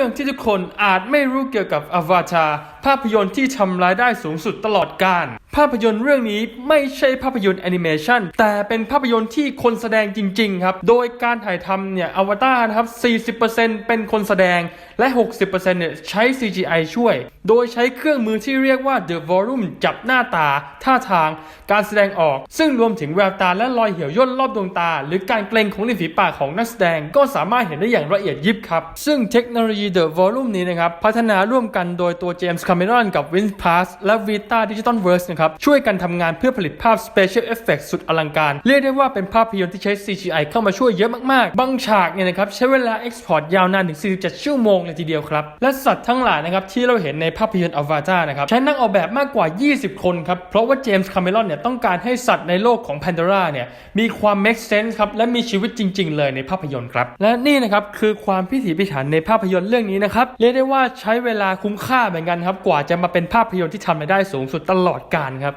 รื่องที่ทุกคนอาจไม่รู้เกี่ยวกับอวตารภาพยนตร์ที่ทำรายได้สูงสุดตลอดกาลภาพยนตร์เรื่องนี้ไม่ใช่ภาพยนตร์แอนิเมชันแต่เป็นภาพยนตร์ที่คนแสดงจริงๆครับ โดยการถ่ายทำเนี่ยอวตารนะครับ 40%เป็นคนแสดงและ 60%เนี่ยใช้ CGI ช่วย โดยใช้เครื่องมือที่เรียกว่า The Volume จับหน้าตา ท่าทาง การแสดงออก ซึ่งรวมถึงแววตาและรอยเหี่ยวย่นรอบดวงตา หรือการเกร็งของริมฝีปากของนักแสดง ก็สามารถเห็นได้อย่างละเอียดยิบครับ ซึ่งเทคโนโลยี The Volume นี้นะครับ พัฒนาร่วมกันโดยตัวเจมส์คาเมรอนกับ Vince Pass และ Vita Digital Works นะครับช่วยกันทำงานเพื่อผลิตภาพ Special Effects สุดอลังการ เรียกได้ว่าเป็นภาพยนตร์ที่ใช้ CGI เข้ามาช่วยเยอะมากๆ บางฉากเนี่ยนะครับใช้เวลา Export ยาวนานถึง 47 ชั่วโมงเลยทีเดียวครับ และสัตว์ทั้งหลายนะครับที่เราเห็นในภาพยนตร์อวตารนะครับใช้นักออกแบบมากกว่า 20 คนครับ เพราะว่าเจมส์คาเมรอนเนี่ยต้องการให้สัตว์ในโลกของ Pandora เนี่ยมีความ make sense ครับและมีชีวิตจริง ๆ เลยในภาพยนตร์ครับ และนี่นะครับคือความพิถีพิถันในภาพยนตร์เรื่องนี้นะครับเรียกได้ว่าใช้เวลาคุ้มค่าเหมือนกันครับกว่าจะมาเป็นภาพยนตร์ที่ทำรายได้สูงสุดตลอดกาลครับ